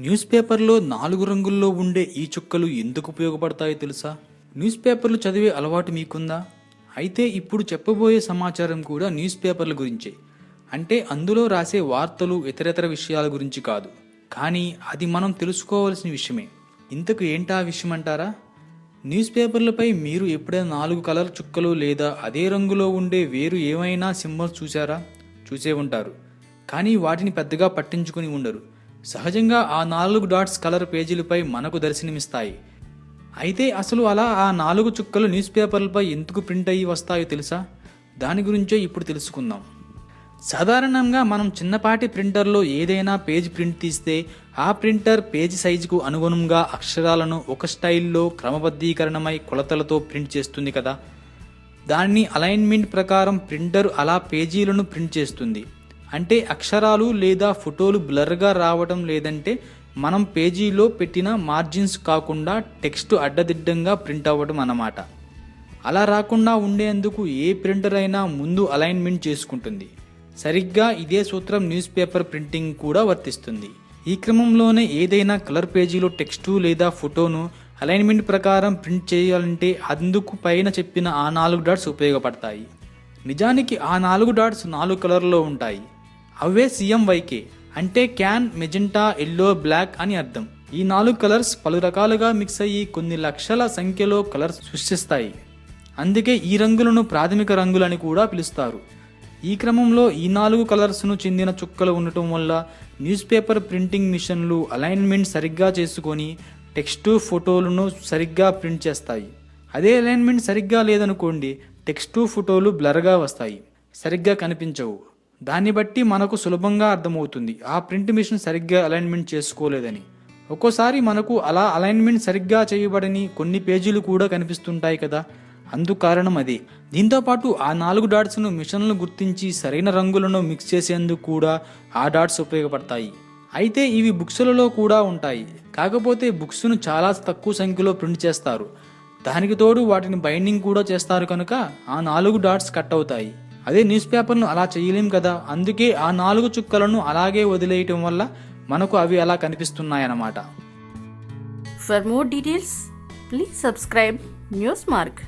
News పేపర్లో నాలుగు రంగుల్లో ఉండే ఈ చుక్కలు ఎందుకు ఉపయోగపడతాయో తెలుసా? న్యూస్ పేపర్లు చదివే అలవాటు మీకుందా? అయితే ఇప్పుడు చెప్పబోయే సమాచారం కూడా న్యూస్ పేపర్ల గురించే. అంటే అందులో రాసే వార్తలు ఇతరితర విషయాల గురించి కాదు. కానీ అది మనం తెలుసుకోవాల్సిన విషయమే. ఇంతకు ఏంటా విషయం అంటారా? న్యూస్ పేపర్లపై మీరు ఎప్పుడైనా నాలుగు కలర్ చుక్కలు లేదా అదే రంగులో ఉండే వేరు ఏమైనా సింబల్స్ చూసారా చూసే ఉంటారు. కానీ వాటిని పెద్దగా పట్టించుకుని ఉండరు. సహజంగా ఆ నాలుగు డాట్స్ కలర్ పేజీలపై మనకు దర్శనమిస్తాయి. అయితే అసలు అలా ఆ నాలుగు చుక్కలు న్యూస్ పేపర్లపై ఎందుకు ప్రింట్ అయ్యి వస్తాయో తెలుసా? దాని గురించే ఇప్పుడు తెలుసుకుందాం. సాధారణంగా మనం చిన్నపాటి ప్రింటర్లో ఏదైనా పేజ్ ప్రింట్ తీస్తే ఆ ప్రింటర్ పేజ్ సైజుకు అనుగుణంగా అక్షరాలను ఒక స్టైల్లో క్రమబద్ధీకరణమై కొలతలతో ప్రింట్ చేస్తుంది కదా. దాన్ని అలైన్మెంట్ ప్రకారం ప్రింటర్ అలా పేజీలను ప్రింట్ చేస్తుంది. అంటే అక్షరాలు లేదా ఫోటోలు బ్లర్గా రావడం లేదంటే మనం పేజీలో పెట్టిన మార్జిన్స్ కాకుండా టెక్స్ట్ అడ్డదిడ్డంగా ప్రింట్ అవ్వడం అన్నమాట. అలా రాకుండా ఉండేందుకు ఏ ప్రింటర్ అయినా ముందు అలైన్మెంట్ చేసుకుంటుంది. సరిగ్గా ఇదే సూత్రం న్యూస్ పేపర్ ప్రింటింగ్ కూడా వర్తిస్తుంది. ఈ క్రమంలోనే ఏదైనా కలర్ పేజీలో టెక్స్టు లేదా ఫోటోను అలైన్మెంట్ ప్రకారం ప్రింట్ చేయాలంటే అందుకు పైన చెప్పిన ఆ నాలుగు డాట్స్ ఉపయోగపడతాయి. నిజానికి ఆ నాలుగు డాట్స్ నాలుగు కలర్లో ఉంటాయి. అవే సిఎంవైకే అంటే క్యాన్ మెజెంటా ఎల్లో బ్లాక్ అని అర్థం. ఈ నాలుగు కలర్స్ పలు రకాలుగా మిక్స్ అయ్యి కొన్ని లక్షల సంఖ్యలో కలర్స్ సృష్టిస్తాయి. అందుకే ఈ రంగులను ప్రాథమిక రంగులని కూడా పిలుస్తారు. ఈ క్రమంలో ఈ నాలుగు కలర్స్ను చెందిన చుక్కలు ఉండటం వల్ల న్యూస్ పేపర్ ప్రింటింగ్ మిషన్లు అలైన్మెంట్ సరిగ్గా చేసుకొని టెక్స్టు ఫోటోలను సరిగ్గా ప్రింట్ చేస్తాయి. అదే అలైన్మెంట్ సరిగ్గా లేదనుకోండి టెక్స్టు ఫోటోలు బ్లర్గా వస్తాయి. సరిగ్గా కనిపించవు. దాన్ని బట్టి మనకు సులభంగా అర్థమవుతుంది. ఆ ప్రింట్ మిషన్ సరిగ్గా అలైన్మెంట్ చేసుకోలేదని. ఒక్కోసారి మనకు అలా అలైన్మెంట్ సరిగ్గా చేయబడని కొన్ని పేజీలు కూడా కనిపిస్తుంటాయి కదా. అందుకు కారణం అదే. దీంతో పాటు ఆ నాలుగు డాట్స్ను మిషన్లు గుర్తించి సరైన రంగులను మిక్స్ చేసేందుకు కూడా ఆ డాట్స్ ఉపయోగపడతాయి. అయితే ఇవి బుక్స్లలో కూడా ఉంటాయి. కాకపోతే బుక్స్ను చాలా తక్కువ సంఖ్యలో ప్రింట్ చేస్తారు. దానికి తోడు వాటిని బైండింగ్ కూడా చేస్తారు కనుక ఆ నాలుగు డాట్స్ కట్ అవుతాయి. అదే న్యూస్ పేపర్ను అలా చేయలేం కదా. అందుకే ఆ నాలుగు చుక్కలను అలాగే వదిలేయటం వల్ల మనకు అవి అలా కనిపిస్తున్నాయన్నమాట. మోట్ details please subscribe news mark